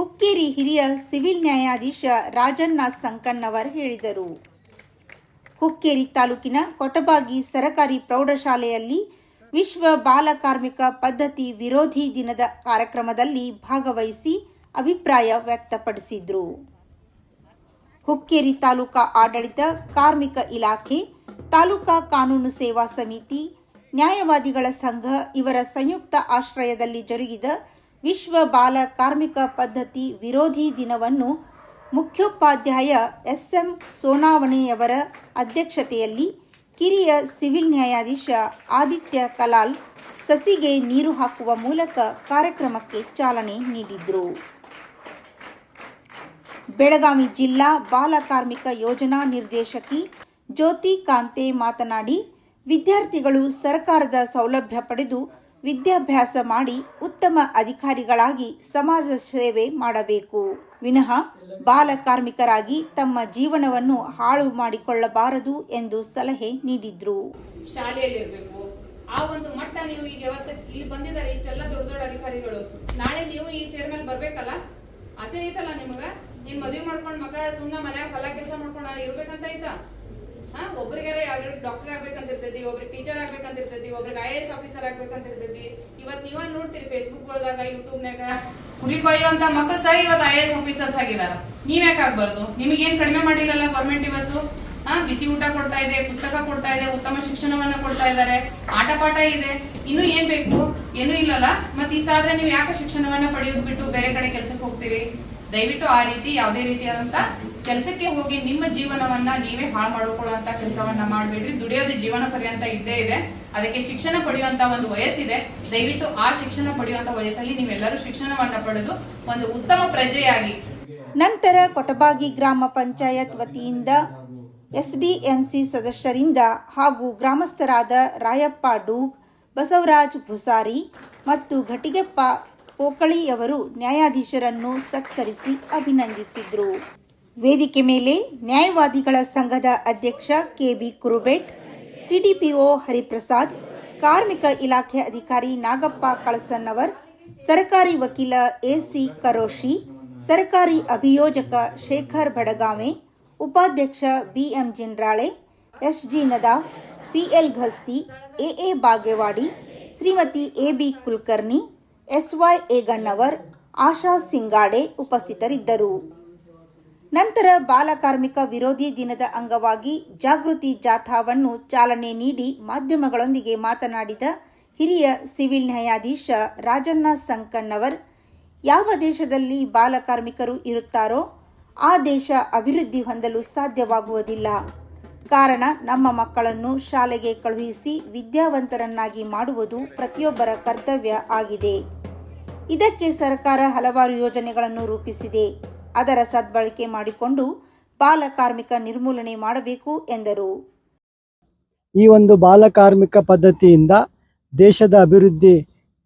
ಹುಕ್ಕೇರಿ ಹಿರಿಯ ಸಿವಿಲ್ ನ್ಯಾಯಾಧೀಶ ರಾಜಣ್ಣ ಸಂಕನ್ನವರ್ ಹೇಳಿದರು. ಹುಕ್ಕೇರಿ ತಾಲೂಕಿನ ಕೊಟಬಾಗಿ ಸರಕಾರಿ ಪ್ರೌಢಶಾಲೆಯಲ್ಲಿ ವಿಶ್ವ ಬಾಲಕಾರ್ಮಿಕ ಪದ್ಧತಿ ವಿರೋಧಿ ದಿನದ ಕಾರ್ಯಕ್ರಮದಲ್ಲಿ ಭಾಗವಹಿಸಿ ಅಭಿಪ್ರಾಯ ವ್ಯಕ್ತಪಡಿಸಿದರು. ಹುಕ್ಕೇರಿ ತಾಲೂಕಾ ಆಡಳಿತ, ಕಾರ್ಮಿಕ ಇಲಾಖೆ, ತಾಲೂಕಾ ಕಾನೂನು ಸೇವಾ ಸಮಿತಿ, ನ್ಯಾಯವಾದಿಗಳ ಸಂಘ ಇವರ ಸಂಯುಕ್ತ ಆಶ್ರಯದಲ್ಲಿ ಜರುಗಿದ ವಿಶ್ವ ಬಾಲ ಕಾರ್ಮಿಕ ಪದ್ಧತಿ ವಿರೋಧಿ ದಿನವನ್ನು ಮುಖ್ಯೋಪಾಧ್ಯಾಯ ಎಸ್ ಎಂ ಸೋನಾವಣೆಯವರ ಅಧ್ಯಕ್ಷತೆಯಲ್ಲಿ ಕಿರಿಯ ಸಿವಿಲ್ ನ್ಯಾಯಾಧೀಶ ಆದಿತ್ಯ ಕಲಾಲ್ ಸಸಿಗೆ ನೀರು ಹಾಕುವ ಮೂಲಕ ಕಾರ್ಯಕ್ರಮಕ್ಕೆ ಚಾಲನೆ ನೀಡಿದರು. ಬೆಳಗಾವಿ ಜಿಲ್ಲಾ ಬಾಲ ಕಾರ್ಮಿಕ ಯೋಜನಾ ನಿರ್ದೇಶಕಿ ಜ್ಯೋತಿ ಕಾಂತೆ ಮಾತನಾಡಿ, ವಿದ್ಯಾರ್ಥಿಗಳು ಸರ್ಕಾರದ ಸೌಲಭ್ಯ ಪಡೆದು ವಿದ್ಯಾಭ್ಯಾಸ ಮಾಡಿ ಉತ್ತಮ ಅಧಿಕಾರಿಗಳಾಗಿ ಸಮಾಜ ಸೇವೆ ಮಾಡಬೇಕು. ವಿನಃ ಬಾಲ ಕಾರ್ಮಿಕರಾಗಿ ತಮ್ಮ ಜೀವನವನ್ನು ಹಾಳು ಮಾಡಿಕೊಳ್ಳಬಾರದು ಎಂದು ಸಲಹೆ ನೀಡಿದ್ರು. ಶಾಲೆಯಲ್ಲಿರಬೇಕು. ಆ ಒಂದು ಮಟ್ಟ ನೀವು ಈಗ ಇಲ್ಲಿ ಬಂದಿದ್ದಾರೆ, ಇಷ್ಟೆಲ್ಲ ದೊಡ್ಡ ದೊಡ್ಡ ಅಧಿಕಾರಿಗಳು. ನಾಳೆ ನೀವು ಈ ಚೇರ್ ಮೇಲೆ ಬರ್ಬೇಕಲ್ಲ? ಆಸೆ ಐತಲ್ಲ ನಿಮಗ? ನೀನ್ ಮದುವೆ ಮಾಡ್ಕೊಂಡು ಮಕ್ಕಳ ಸುಮ್ಮನೆ ಮನ್ಯಾಗ ಹೊಲ ಕೆಲಸ ಮಾಡ್ಕೊಂಡು ಇರ್ಬೇಕಂತ ಐತಾ? ಒಬ್ರಿಗಾರ ಯಾವ್ದು ಡಾಕ್ಟರ್ ಆಗ್ಬೇಕಂತ ಇರ್ತೈತಿ ಒಬ್ರಿಗೆ ಟೀಚರ್ ಆಗ್ಬೇಕಂತ ಇರ್ತೈತಿ ಒಬ್ರಿಗೆ ಐ ಎಸ್ ಆಫೀಸರ್ ಆಗ್ಬೇಕಂತ ಇರ್ತೈತಿ ಇವತ್ ನೀವ ನೋಡ್ತೀರಿ ಫೇಸ್ಬುಕ್ ಒಳದಾಗ ಯೂಟ್ಯೂಬ್ನಾಗ ಕುರಿ ಕೊಯ್ಯುವಂತ ಮಕ್ಕಳು ಸಹ ಇವತ್ತು ಐ ಎಸ್ ಆಫೀಸರ್ಸ್ ಆಗಿದಾರ. ನೀವ್ ಯಾಕೆ ಆಗ್ಬಾರ್ದು? ನಿಮಗೆ ಕಡಿಮೆ ಮಾಡಿಲ್ಲಲ್ಲ ಗೌರ್ಮೆಂಟ್ ಇವತ್ತು? ಹಾ, ಬಿಸಿ ಊಟ ಕೊಡ್ತಾ ಇದೆ, ಪುಸ್ತಕ ಕೊಡ್ತಾ ಇದೆ, ಉತ್ತಮ ಶಿಕ್ಷಣವನ್ನ ಕೊಡ್ತಾ ಇದ್ದಾರೆ ಆಟ ಪಾಠ ಇದೆ. ಇನ್ನು ಏನ್ ಬೇಕು? ಏನೂ ಇಲ್ಲಲ್ಲ. ಮತ್ತೆ ಇಷ್ಟಾದ್ರೆ ನೀವು ಯಾಕೆ ಶಿಕ್ಷಣವನ್ನ ಪಡೆಯೋದು ಬಿಟ್ಟು ಬೇರೆ ಕಡೆ ಕೆಲ್ಸಕ್ಕೆ ಹೋಗ್ತೀರಿ? ದಯವಿಟ್ಟು ಆ ರೀತಿ, ಯಾವುದೇ ರೀತಿಯಾದಂತ ಕೆಲಸಕ್ಕೆ ಹೋಗಿ ನಿಮ್ಮ ಜೀವನವನ್ನ ನೀವೇ ಹಾಳು ಮಾಡ್ಕೊಳ್ಳುವಂತ ಕೆಲಸವನ್ನ ಮಾಡಬೇಡ್ರಿ. ದುಡಿಯೋದು ಜೀವನ ಪರ್ಯಂತ ಇದ್ದೇ ಇದೆ. ಅದಕ್ಕೆ ಶಿಕ್ಷಣ ಪಡೆಯುವಂತ ಒಂದು ವಯಸ್ಸಿದೆ. ದಯವಿಟ್ಟು ಆ ಶಿಕ್ಷಣ ಪಡೆಯುವಂತ ವಯಸ್ಸಲ್ಲಿ ನೀವೆಲ್ಲರೂ ಶಿಕ್ಷಣವನ್ನ ಪಡೆದು ಒಂದು ಉತ್ತಮ ಪ್ರಜೆಯಾಗಿ. ನಂತರ ಕೊಟಬಾಗಿ ಗ್ರಾಮ ಪಂಚಾಯತ್ ವತಿಯಿಂದ ಎಸ್ಡಿಎಂಸಿ ಸದಸ್ಯರಿಂದ ಹಾಗೂ ಗ್ರಾಮಸ್ಥರಾದ ರಾಯಪ್ಪ ಡೂಗ್, ಬಸವರಾಜ್ ಭುಸಾರಿ ಮತ್ತು ಘಟಿಗೆಪ್ಪ ಪೋಕಳಿಯವರು ನ್ಯಾಯಾಧೀಶರನ್ನು ಸತ್ಕರಿಸಿ ಅಭಿನಂದಿಸಿದರು. ವೇದಿಕೆ ಮೇಲೆ ನ್ಯಾಯವಾದಿಗಳ ಸಂಘದ ಅಧ್ಯಕ್ಷ ಕೆಬಿ ಕುರುಬೆಟ್, ಸಿಡಿಪಿಒ ಹರಿಪ್ರಸಾದ್, ಕಾರ್ಮಿಕ ಇಲಾಖೆ ಅಧಿಕಾರಿ ನಾಗಪ್ಪ ಕಳಸನ್ನವರ್, ಸರ್ಕಾರಿ ವಕೀಲ ಎಸಿ ಕರೋಶಿ, ಸರ್ಕಾರಿ ಅಭಿಯೋಜಕ ಶೇಖರ್ ಬಡಗಾವೆ, ಉಪಾಧ್ಯಕ್ಷ BM Jindrale, SG Nada PL Ghasti, AA Bagewadi, Shrimati A AB Kulkarni, SY Yagannavar Asha Singade ಉಪಸ್ಥಿತರಿದ್ದರು. ನಂತರ ಬಾಲಕಾರ್ಮಿಕ ವಿರೋಧಿ ದಿನದ ಅಂಗವಾಗಿ ಜಾಗೃತಿ ಜಾಥಾವನ್ನು ಚಾಲನೆ ನೀಡಿ ಮಾಧ್ಯಮಗಳೊಂದಿಗೆ ಮಾತನಾಡಿದ ಹಿರಿಯ ಸಿವಿಲ್ ನ್ಯಾಯಾಧೀಶ ರಾಜಣ್ಣ ಸಂಕಣ್ಣವರ್, ಯಾವ ದೇಶದಲ್ಲಿ ಬಾಲಕಾರ್ಮಿಕರು ಇರುತ್ತಾರೋ ಆ ದೇಶ ಅಭಿವೃದ್ಧಿ ಹೊಂದಲು ಸಾಧ್ಯವಾಗುವುದಿಲ್ಲ. ಕಾರಣ ನಮ್ಮ ಮಕ್ಕಳನ್ನು ಶಾಲೆಗೆ ಕಳುಹಿಸಿ ವಿದ್ಯಾವಂತರನ್ನಾಗಿ ಮಾಡುವುದು ಪ್ರತಿಯೊಬ್ಬರ ಕರ್ತವ್ಯ ಆಗಿದೆ. ಇದಕ್ಕೆ ಸರ್ಕಾರ ಹಲವಾರು ಯೋಜನೆಗಳನ್ನು ರೂಪಿಸಿದೆ. ಅದರ ಸದ್ಬಳಕೆ ಮಾಡಿಕೊಂಡು ಬಾಲ ಕಾರ್ಮಿಕ ನಿರ್ಮೂಲನೆ ಮಾಡಬೇಕು ಎಂದರು. ಈ ಒಂದು ಬಾಲಕಾರ್ಮಿಕ ಪದ್ಧತಿಯಿಂದ ದೇಶದ ಅಭಿವೃದ್ಧಿ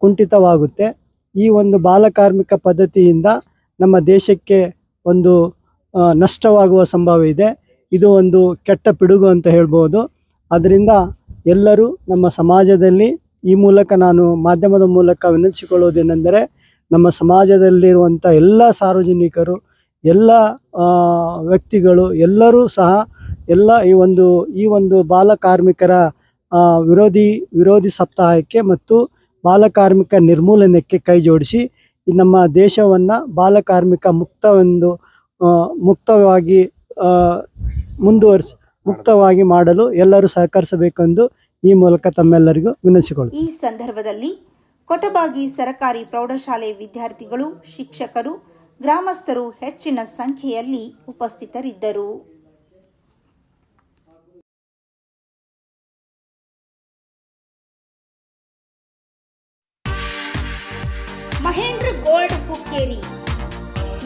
ಕುಂಠಿತವಾಗುತ್ತೆ. ಈ ಒಂದು ಬಾಲಕಾರ್ಮಿಕ ಪದ್ಧತಿಯಿಂದ ನಮ್ಮ ದೇಶಕ್ಕೆ ಒಂದು ನಷ್ಟವಾಗುವ ಸಂಭವ ಇದೆ. ಇದು ಒಂದು ಕೆಟ್ಟ ಪಿಡುಗು ಅಂತ ಹೇಳ್ಬೋದು. ಅದರಿಂದ ಎಲ್ಲರೂ ನಮ್ಮ ಸಮಾಜದಲ್ಲಿ ಈ ಮೂಲಕ ನಾನು ಮಾಧ್ಯಮದ ಮೂಲಕ ವಿನಂತಿಸಿಕೊಳ್ಳೋದೇನೆಂದರೆ ನಮ್ಮ ಸಮಾಜದಲ್ಲಿರುವಂಥ ಎಲ್ಲ ಸಾರ್ವಜನಿಕರು ಎಲ್ಲ ವ್ಯಕ್ತಿಗಳು ಎಲ್ಲರೂ ಸಹ ಎಲ್ಲ ಈ ಒಂದು ಈ ಒಂದು ಬಾಲಕಾರ್ಮಿಕರ ವಿರೋಧಿ ವಿರೋಧಿ ಸಪ್ತಾಹಕ್ಕೆ ಮತ್ತು ಬಾಲಕಾರ್ಮಿಕ ನಿರ್ಮೂಲನಕ್ಕೆ ಕೈ ಜೋಡಿಸಿ ನಮ್ಮ ದೇಶವನ್ನು ಬಾಲಕಾರ್ಮಿಕ ಮುಕ್ತವೆಂದು ಮುಕ್ತವಾಗಿ ಮುಂದುವರಿಸಿ, ಮುಕ್ತವಾಗಿ ಮಾಡಲು ಎಲ್ಲರೂ ಸಹಕರಿಸಬೇಕೆಂದು ಈ ಮೂಲಕ ತಮ್ಮೆಲ್ಲರಿಗೂ ವಿನಂತಿಸಿಕೊಳ್ಳಿ ಈ ಸಂದರ್ಭದಲ್ಲಿ ಕೊಟಬಾಗಿ ಸರಕಾರಿ ಪ್ರೌಢಶಾಲೆ ವಿದ್ಯಾರ್ಥಿಗಳು, ಶಿಕ್ಷಕರು ಗ್ರಾಮಸ್ಥರು ಹೆಚ್ಚಿನ ಸಂಖ್ಯೆಯಲ್ಲಿ ಉಪಸ್ಥಿತರಿದ್ದರು. ಮಹೇಂದ್ರ ಗೋಲ್ಡ್ ಹುಕ್ಕೇರಿ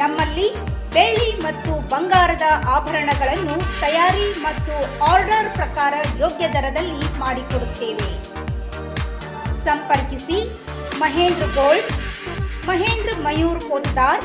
ನಮ್ಮಲ್ಲಿ ಬೆಳ್ಳಿ ಮತ್ತು ಬಂಗಾರದ ಆಭರಣಗಳನ್ನು ತಯಾರಿ ಮತ್ತು ಆರ್ಡರ್ ಪ್ರಕಾರ ಯೋಗ್ಯ ದರದಲ್ಲಿ ಮಾಡಿಕೊಡುತ್ತೇವೆ. ಸಂಪರ್ಕಿಸಿ ಮಹೇಂದ್ರ ಗೋಲ್ಡ್, ಮಹೇಂದ್ರ ಮಯೂರ್ ಪೋತ್ತಾರ್